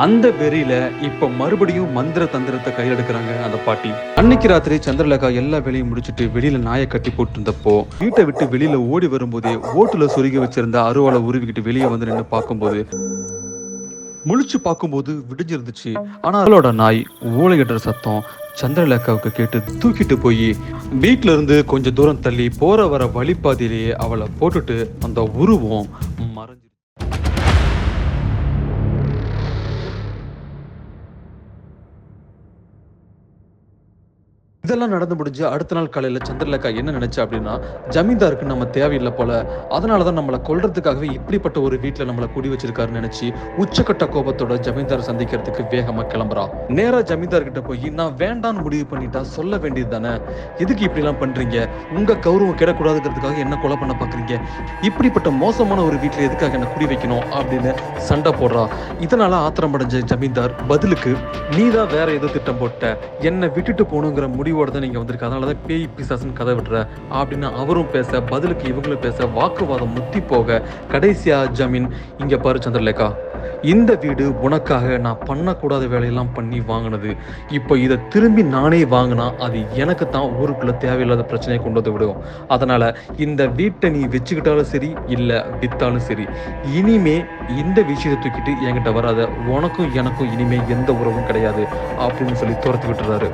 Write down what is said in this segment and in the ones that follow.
அந்த வெறியில இப்ப மறுபடியும் மந்திர தந்திரத்தை கையில் எடுக்கிறாங்க அந்த பாட்டி. அன்னைக்கு ராத்திரி சந்திரலேகா எல்லா வேலையும் முடிச்சிட்டு வெளியில நாயை கட்டி போட்டிருந்தப்போ வீட்டை விட்டு வெளியில ஓடி வரும்போதே ஓட்டுல சொருகி வச்சிருந்த அருவாலை உருவிக்கிட்டு வெளியே வந்து நின்று பார்க்கும்போது முழிச்சு பார்க்கும்போது விடிஞ்சிருந்துச்சு. ஆனா அவளோட நாய் ஊழையிடுற சத்தம் சந்திரலேகாவுக்கு கேட்டு தூக்கிட்டு போய் வீட்ல இருந்து கொஞ்சம் தூரம் தள்ளி போற வர வழிபாதையிலேயே அவளை போட்டுட்டு அந்த உருவம் மறைஞ்சு இதெல்லாம் நடந்து முடிஞ்சு அடுத்த நாள் காலையில சந்திரலேகா என்ன நினைச்சா அப்படின்னா ஜமீன்தாருக்கு நம்ம தேவையில்லை போல. அதனாலதான் நம்மளை கொல்றதுக்காகவே இப்படிப்பட்ட ஒரு வீட்டுல நம்மளை குடி வச்சிருக்காருன்னு நினைச்சு உச்சக்கட்ட கோபத்தோட ஜமீன்தார் சந்திக்கிறதுக்கு வேகமா கிளம்புறா. நேரா ஜமீன்தார் கிட்ட போய் நான் வேண்டாம்னு முடிவு பண்ணிட்டா சொல்ல வேண்டியது தானே? எதுக்கு இப்படி எல்லாம் பண்றீங்க? உங்க கௌரவம் கிடக்கூடாதுங்கிறதுக்காக என்ன கொலை பண்ண பாக்குறீங்க? இப்படிப்பட்ட மோசமான ஒரு வீட்டுல எதுக்காக என்ன குடி வைக்கணும்? அப்படின்னு சண்டை போடுறா. இதனால ஆத்திரம் அடைஞ்ச ஜமீன்தார் பதிலுக்கு நீதான் வேற ஏதோ திட்டம் போட்ட? என்னை விட்டுட்டு போகணுங்கிற முடிவோட தான் நீங்க வந்திருக்க? அதனால தான் பேய் பிசாசுன்னு கதை விடுற அப்படின்னு அவரும் பேச பதிலுக்கு இவங்களும் பேச வாக்குவாதம் முத்தி போக கடைசியா ஜமீன் இங்க பாரு சந்திரலேகா. இந்த வீடு உனக்காக நான் பண்ணக்கூடாத வேலையெல்லாம் பண்ணி வாங்கினது. இப்போ இதை திரும்பி நானே வாங்கினா அது எனக்கு தான் ஊருக்குள்ள தேவையில்லாத பிரச்சனையை கொண்டு வந்து விடும். அதனால இந்த வீட்டை நீ வச்சுக்கிட்டாலும் சரி இல்லை வித்தாலும் சரி இனிமே இந்த விஷயத்தை தூக்கிட்டு என்கிட்ட வராத உனக்கும் எனக்கும் இனிமே எந்த உறவும் கிடையாது அப்படின்னு சொல்லி துரத்து விட்டுறாரு.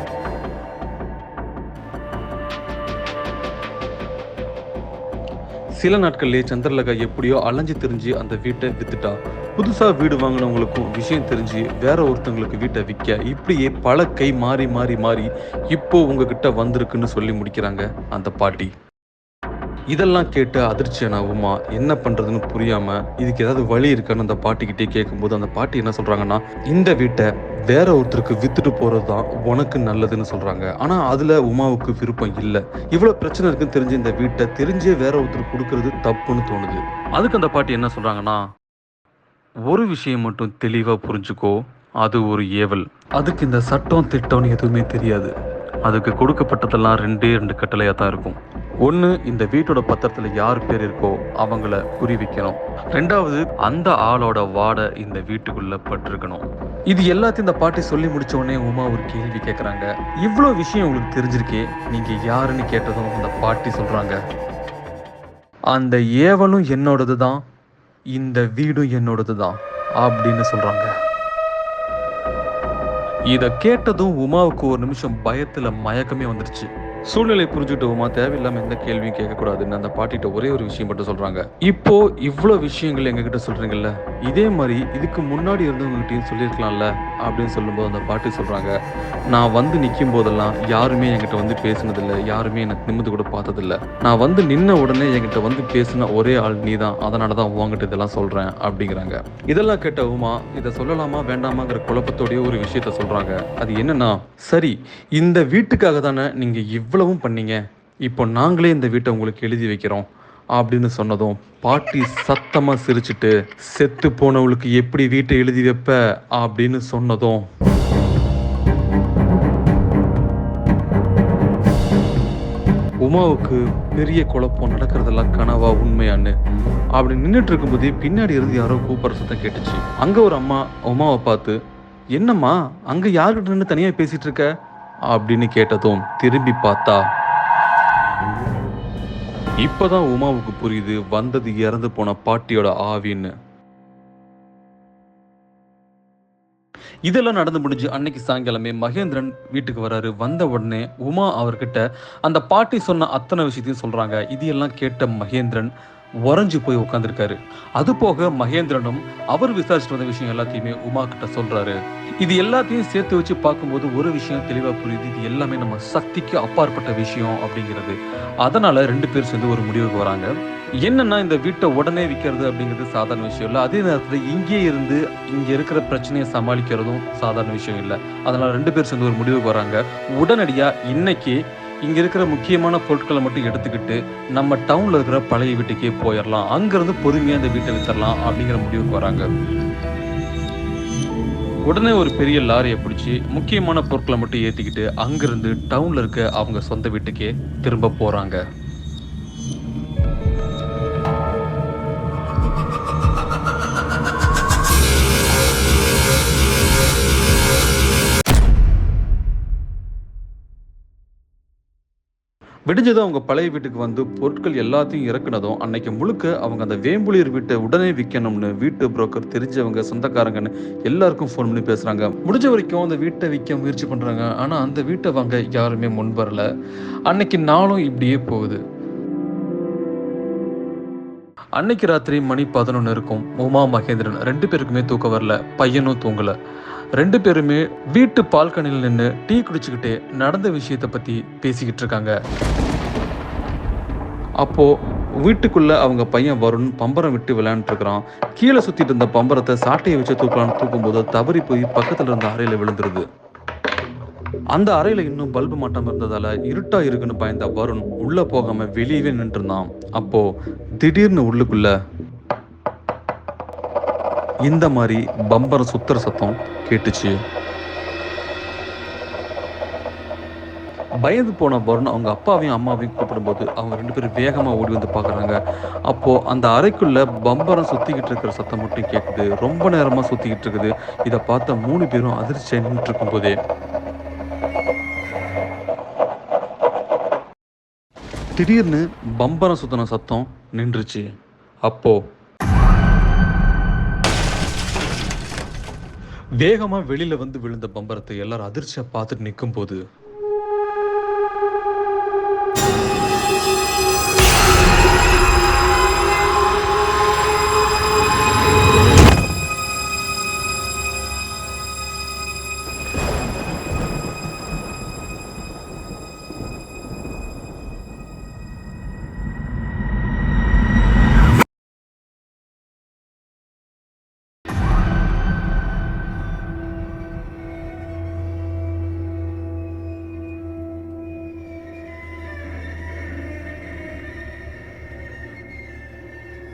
சில நாட்கள்லயே சந்திரலகா எப்படியோ அலைஞ்சு தெரிஞ்சு அந்த வீட்டை வித்துட்டா. புதுசா வீடு வாங்கினவங்களுக்கும் விஷயம் தெரிஞ்சு வேற ஒருத்தங்களுக்கு வீட்டை விற்க இப்படியே பல கை மாறி மாறி மாறி இப்போ உங்ககிட்ட வந்திருக்குன்னு சொல்லி முடிக்கிறாங்க அந்த பாட்டி. இதெல்லாம் கேட்டு அதிர்ச்சியான உமா என்ன பண்றதுன்னு புரியாம இதுக்கு ஏதாவது வழி இருக்கான்னு அந்த பாட்டிக்கிட்டே கேட்கும்போது அந்த பாட்டி என்ன சொல்றாங்கன்னா இந்த வீட்டை வேற ஒருத்தருக்கு வித்துட்டு போறதுதான் உனக்கு நல்லதுன்னு சொல்றாங்க. ஆனா அதுல உமாவுக்கு விருப்பம் இல்லை. இவ்வளவு பிரச்சனை இருக்குன்னு தெரிஞ்சு இந்த வீட்டை தெரிஞ்சே வேற ஒருத்தருக்கு கொடுக்கறது தப்புன்னு தோணுது. அதுக்கு அந்த பாட்டி என்ன சொல்றாங்கன்னா ஒரு விஷயம் மட்டும் தெளிவா புரிஞ்சுக்கோ அது ஒரு ஏவல். அதுக்கு இந்த சட்டம் திட்டம்னு எதுவுமே தெரியாது. அதுக்கு கொடுக்கப்பட்டதெல்லாம் ரெண்டே ரெண்டு கட்டளையாக தான் இருக்கும். ஒன்று இந்த வீட்டோட பத்திரத்தில் யார் பேர் இருக்கோ அவங்கள குறி வைக்கணும் ரெண்டாவது அந்த ஆளோட வாடை இந்த வீட்டுக்குள்ள பட்டிருக்கணும். இது எல்லாத்தையும் இந்த பாட்டி சொல்லி முடிச்ச உடனே உமா ஒரு கேள்வி கேட்குறாங்க இவ்வளோ விஷயம் உங்களுக்கு தெரிஞ்சிருக்கே நீங்க யாருன்னு கேட்டதும் அந்த பாட்டி சொல்றாங்க. அந்த ஏவலும் என்னோடது தான் இந்த வீடும் என்னோடது தான் அப்படின்னு சொல்றாங்க. இதை கேட்டதும் உமாவுக்கு ஒரு நிமிஷம் பயத்துல மயக்கமே வந்துருச்சு. சூழ்நிலை புரிஞ்சுட்டு உமா தேவையில்லாம எந்த கேள்வியும் கேட்கக்கூடாதுன்னு அந்த பாட்டிட்ட ஒரே ஒரு விஷயம் மட்டும் சொல்றாங்க. இப்போ இவ்வளோ விஷயங்கள் எங்ககிட்ட சொல்றீங்கல்ல? இதே மாதிரி இதுக்கு முன்னாடி இருந்தவங்ககிட்டயும் சொல்லியிருக்கலாம்ல? அப்படின்னு சொல்லும்போது அந்த பாட்டி சொல்கிறாங்க நான் வந்து நிற்கும் போதெல்லாம் யாருமே என்கிட்ட வந்து பேசுனதில்லை. யாருமே எனக்கு நிமிந்து கூட பார்த்ததில்ல. நான் வந்து நின்ன உடனே என்கிட்ட வந்து பேசின ஒரே ஆள் நீ தான் அதனால தான் உங்ககிட்ட இதெல்லாம் சொல்கிறேன் அப்படிங்கிறாங்க. இதெல்லாம் கேட்ட உமா இதை சொல்லலாமா வேண்டாமாங்கிற குழப்பத்தோடைய ஒரு விஷயத்த சொல்கிறாங்க அது என்னன்னா சரி இந்த வீட்டுக்காக தானே நீங்கள் இவ்வளவும் பண்ணீங்க. இப்போ நாங்களே இந்த வீட்டை உங்களுக்கு எழுதி வைக்கிறோம். அப்படின்னு சொன்னதும் பாட்டி சத்தமாக சிரிச்சிட்டு செத்து போனவளுக்கு எப்படி வீட்டை எழுதி வைப்ப? அப்படின்னு சொன்னதும் உமாவுக்கு பெரிய குழப்பம் நடக்கிறதெல்லாம் கனவா உண்மையான்னு? அப்படி நின்றுட்டு இருக்கும்போதே பின்னாடி இருந்து யாரோ கூப்பிட்ற சத்தம் கேட்டுச்சு. அங்கே ஒரு அம்மா உமாவை பார்த்து என்னம்மா அங்கே யார்கிட்ட நின்று தனியாக பேசிகிட்டு இருக்க? அப்படின்னு கேட்டதும் திரும்பி பார்த்தா இப்பதான் உமாவுக்கு புரியுது வந்தது இறந்து போன பாட்டியோட ஆவின்னு. இதெல்லாம் நடந்து முடிஞ்சு அன்னைக்கு சாயங்காலமே மகேந்திரன் வீட்டுக்கு வராரு. வந்த உடனே உமா அவர்கிட்ட அந்த பாட்டி சொன்ன அத்தனை விஷயத்தையும் சொல்றாங்க. இது எல்லாம் கேட்ட மகேந்திரன் உறைஞ்சி போய் உட்காந்துருக்காரு அது போக மகேந்திரனும் அவர் விசாரிச்சுட்டு வந்த விஷயம் எல்லாத்தையுமே உமா கிட்ட சொல்றாரு. இது எல்லாத்தையும் சேர்த்து வச்சு பார்க்கும்போது ஒரு விஷயம் தெளிவா புரியுது. இது எல்லாமே நம்ம சக்திக்கு அப்பாற்பட்ட விஷயம் அப்படிங்கிறது. அதனால ரெண்டு பேர் சேர்ந்து ஒரு முடிவுக்கு வராங்க. என்னன்னா இந்த வீட்டை உடனே விற்கிறது அப்படிங்கிறது சாதாரண விஷயம் இல்லை. அதே நேரத்தில் இங்கே இருந்து இங்க இருக்கிற பிரச்சனையை சமாளிக்கிறதும் சாதாரண விஷயம் இல்லை. அதனால ரெண்டு பேர் சேர்ந்து ஒரு முடிவுக்கு வராங்க. உடனடியா இன்னைக்கு இங்க இருக்கிற முக்கியமான பொருட்களை மட்டும் எடுத்துக்கிட்டு நம்ம டவுன்ல இருக்கிற பழைய வீட்டுக்கே போயிடலாம் அங்கிருந்து பொறுமையா இந்த வீட்டை வித்தரலாம் அப்படிங்கிற முடிவுக்கு வராங்க. உடனே ஒரு பெரிய லாரியை பிடிச்சி முக்கியமான பொருட்களை மட்டும் ஏற்றிக்கிட்டு அங்கிருந்து டவுனில் இருக்க அவங்க சொந்த வீட்டுக்கே திரும்ப போகிறாங்க விடிஞ்சதும் அவங்க பழைய வீட்டுக்கு வந்து பொருட்கள் எல்லாத்தையும் இறக்குனதும் அன்னைக்கு முழுக்க அவங்க அந்த வேம்புலியர் வீட்டை உடனே விற்கணும்னு வீட்டு புரோக்கர் தெரிஞ்சவங்க சொந்தக்காரங்கன்னு எல்லாருக்கும் ஃபோன் பண்ணி பேசுறாங்க. முடிஞ்ச வரைக்கும் அந்த வீட்டை விற்க முயற்சி பண்றாங்க. ஆனா அந்த வீட்டை வாங்க யாருமே முன் வரல. அன்னைக்கு நாளும் இப்படியே போகுது. அன்னைக்கு ராத்திரி மணி பதினொன்று இருக்கும். உமா மகேந்திரன் ரெண்டு பேருக்குமே தூக்கம் வரல. பையனும் தூங்கலை. ரெண்டு பேருமே வீட்டு பால்கனியில் நின்று டீ குடிச்சுக்கிட்டே நடந்த விஷயத்தை பற்றி பேசிக்கிட்டு இருக்காங்க. அப்போது வீட்டுக்குள்ளே அவங்க பையன் வருண் பம்பரம் விட்டு விளையாண்டுட்டு கீழே சுற்றிட்டு இருந்த பம்பரத்தை சாட்டையை வச்சு தூக்கலான்னு தூக்கும்போது தவறி போய் பக்கத்தில் இருந்த அறையில் விழுந்துருது. அந்த அறையில் இன்னும் பல்பு மாட்டம் இருந்ததால் இருட்டாக இருக்குன்னு பயந்த வருண் உள்ளே போகாமல் வெளியவே நின்றுருந்தான். அப்போது திடீர்னு உள்ளுக்குள்ளே இந்த மாதிரி பம்பரம் சுத்துற சத்தம் கேட்டுச்சு. பயந்து போன வருண் அவங்க அப்பாவையும் அம்மாவையும் கூப்பிடும்போது அவங்க ரெண்டு பேரும் வேகமா ஓடி வந்து பார்க்குறாங்க அப்போ அந்த அறைக்குள்ள பம்பரம் சுற்றிக்கிட்டு இருக்கிற சத்தம் மட்டும் கேட்குது ரொம்ப நேரமா சுற்றிக்கிட்டு இருக்குது. இதை பார்த்த மூணு பேரும் அதிர்ச்சி நின்றுட்டு இருக்கும்போதே. திடீர்னு பம்பரம் சுத்தின சத்தம் நின்றுச்சு. அப்போ வேகமாக வெளியில் வந்து விழுந்த பம்பரத்தை எல்லாரும் அதிர்ச்சியாக பார்த்துட்டு நிற்கும் போது